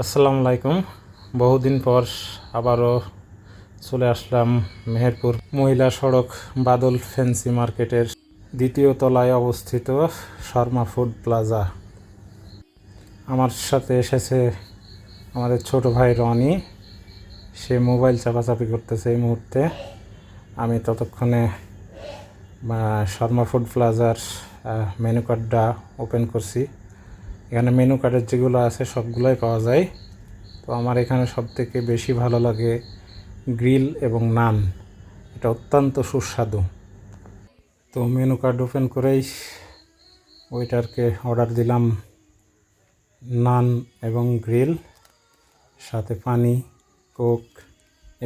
আসসালামু আলাইকুম। বহুদিন পর আবারও চলে আসলাম মেহেরপুর মহিলা সড়ক বাদল ফ্যান্সি মার্কেটের দ্বিতীয় তলায় অবস্থিত শর্মা ফুড প্লাজা। আমার সাথে এসেছে আমাদের ছোট ভাই রনি। সে মোবাইল চাপাচাপি করতেছে এই মুহূর্তে। আমি ততক্ষণে শর্মা ফুড প্লাজার মেনু কার্ডটা ওপেন করছি। এখানে মেনু কার্ডের যেগুলো আছে, সবগুলোই পাওয়া যায়। তো আমার এখানে সব থেকে বেশি ভালো লাগে গ্রিল এবং নান এটা অত্যন্ত সুস্বাদু। তো মেনু কার্ড ওপেন করেই ওয়েটারকে অর্ডার দিলাম নান এবং গ্রিল সাথে পানি কোক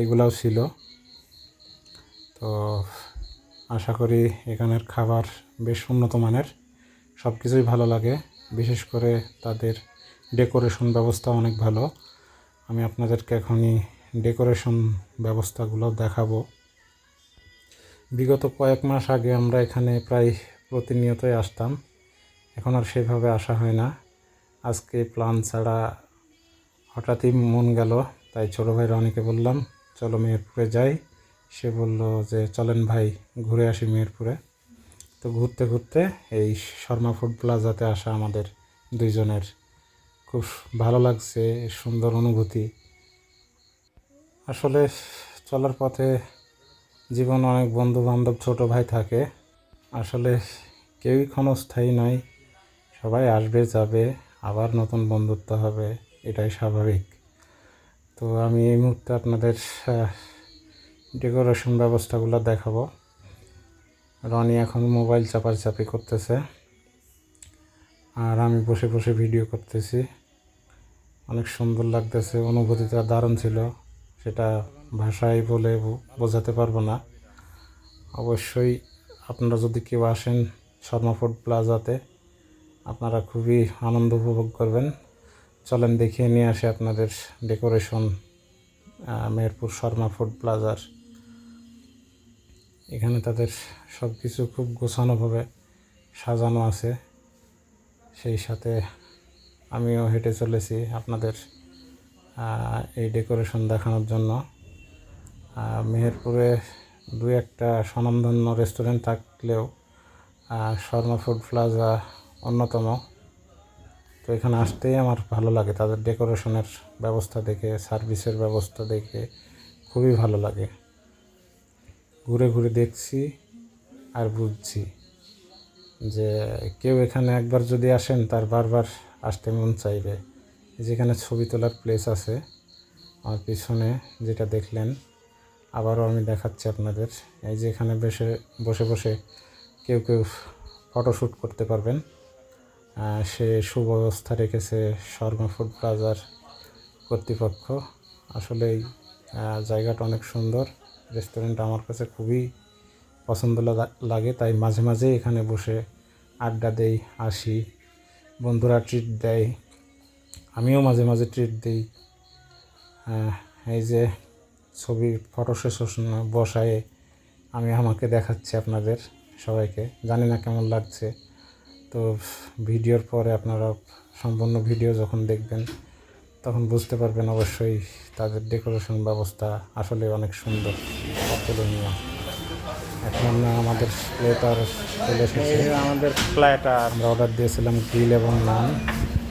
এগুলাও ছিল। তো আশা করি এখানের খাবার বেশ উন্নত মানের। সব কিছুই ভালো লাগে। বিশেষ করে তাদের ডেকোরেশন ব্যবস্থা অনেক ভালো। আমি আপনাদেরকে এখনই ডেকোরেশন ব্যবস্থাগুলো দেখাবো। বিগত কয়েক মাস আগে আমরা এখানে প্রায় প্রতিনিয়তই আসতাম। এখন আর সেভাবে আসা হয় না। আজকে প্ল্যান ছাড়া হঠাৎই মন গেল, তাই ছোটো ভাই রনিকে বললাম, চলো মেহেরপুরে যাই। সে বলল যে, চলেন ভাই, ঘুরে আসি মেহেরপুরে। তো ঘুরতে ঘুরতে এই শর্মা ফুড প্লাজাতে আসা আমাদের দুইজনের খুব ভালো লাগছে, সুন্দর অনুভূতি। আসলে চলার পথে জীবন অনেক বন্ধু বান্ধব ছোটো ভাই থাকে। আসলে কেউই ক্ষণস্থায়ী নয়, সবাই আসবে, যাবে, আবার নতুন বন্ধুত্ব হবে, এটাই স্বাভাবিক। তো আমি এই মুহূর্তে আপনাদের ডেকোরেশন ব্যবস্থাগুলো দেখাবো। রনি এখন মোবাইল চাপাচাপি করতেছে। আর আমি বসে বসে ভিডিও করতেছি। অনেক সুন্দর লাগতেছে, অনুভূতিটা দারুণ ছিল। সেটা ভাষায় বলে বোঝাতে পারব না। অবশ্যই আপনারা যদি কেউ আসেন শর্মা ফুড প্লাজাতে, আপনারা খুবই আনন্দ উপভোগ করবেন। চলেন দেখিয়ে নিয়ে আসে আপনাদের ডেকোরেশন মেহেরপুর শর্মা ফুড প্লাজার। এখানে তাদের সব কিছু খুব গোছানোভাবে সাজানো আছে। সেই সাথে আমিও হেঁটে চলেছি আপনাদের এই ডেকোরেশন দেখানোর জন্য। মেহেরপুরে দু একটা স্বনামধন্য রেস্টুরেন্ট থাকলেও শর্মা ফুড প্লাজা অন্যতম। তো এখানে আসতেই আমার ভালো লাগে, তাদের ডেকোরেশনের ব্যবস্থা দেখে, সার্ভিসের ব্যবস্থা দেখে খুবই ভালো লাগে। ঘুরে ঘুরে দেখছি আর বুঝছি যে কেউ এখানে একবার যদি আসেন তার বারবার আসতে মন চাইবে। যেখানে ছবি তোলার প্লেস আছে, আমার পিছনে যেটা দেখলেন, আবারও আমি দেখাচ্ছি আপনাদের। এই যে এখানে বসে বসে বসে কেউ কেউ ফটোশ্যুট করতে পারবেন। সে সুব্যবস্থা রেখেছে শর্মা ফুড প্লাজার কর্তৃপক্ষ। আসলে এই জায়গাটা অনেক সুন্দর। রেস্টুরেন্ট আমার কাছে খুবই পছন্দ লাগে তাই মাঝে মাঝে এখানে বসে আড্ডা দেই আসি বন্ধুরা ট্রিট দেয়, আমিও মাঝে মাঝে ট্রিট দিই। এই যে ছবি ফটো সেশন বসায় আমি আমাকে দেখাচ্ছি আপনাদের সবাইকে। জানি না কেমন লাগছে। তো ভিডিওর পরে আপনারা সম্পূর্ণ ভিডিও যখন দেখবেন তখন বুঝতে পারবেন অবশ্যই তাদের ডেকোরেশন ব্যবস্থা আসলে অনেক সুন্দর অতুলনীয়। এখন আমাদের প্লেটার চলে এসেছে। আমাদের প্ল্যাটার আমরা অর্ডার দিয়েছিলাম গ্রিল এবং নান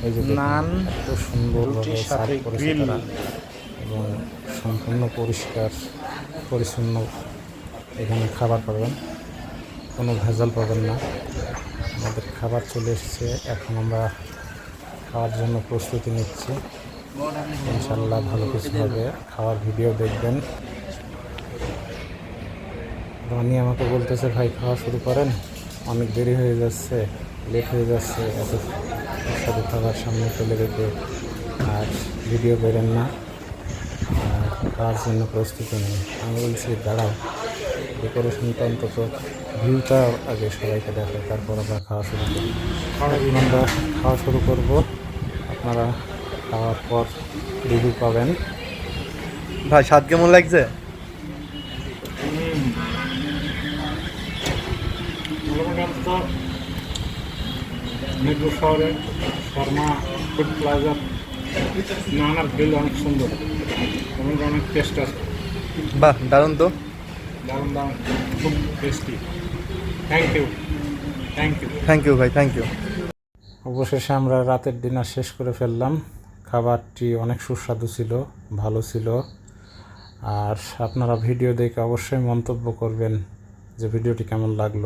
এই যে নান, এত সুন্দরভাবে সার্ভ করেছে তারা। এবং সম্পূর্ণ পরিষ্কার পরিচ্ছন্ন। এখানে খাবার পাবেন কোনো ভেজাল পাবেন না। আমাদের খাবার চলে এসছে। এখন আমরা খাওয়ার জন্য প্রস্তুতি নিচ্ছি। ইনশাল্লাহ ভালো কিছু হবে। খাওয়ার ভিডিও দেখবেন। রনি আমাকে বলতেছে, ভাই, খাওয়া শুরু করেন। অনেক দেরি হয়ে যাচ্ছে লেট হয়ে যাচ্ছে, এত সাথে খাবার সামনে ফেলে রেখে আর ভিডিও বেরেন না। আর খাওয়ার জন্য প্রস্তুতি নেই। আমি বলছি, দাঁড়াও ডেকোরেশনটা অন্তত ভিউটা আগে সবাইকে দেখে তারপর আমরা খাওয়া শুরু করি। আমরা খাওয়া শুরু করব। আপনারা খাওয়ার পর রিভিউ পাবেন। ভাই স্বাদ কেমন লাগছে? মেট্রো শহরে শর্মা ফুড প্লাজার না না অনেক সুন্দর। এবং অনেক টেস্ট আছে। বাহ দারুণ তো। দারুণ দারুণ। খুব tasty thank you thank you thank you ভাই থ্যাংক ইউ অবশেষে আমরা রাতের ডিনার শেষ করে ফেললাম। খাবারটি অনেক সুস্বাদু ছিল, ভালো ছিল। আর আপনারা ভিডিও দেখে অবশ্যই মন্তব্য করবেন যে ভিডিওটি কেমন লাগল।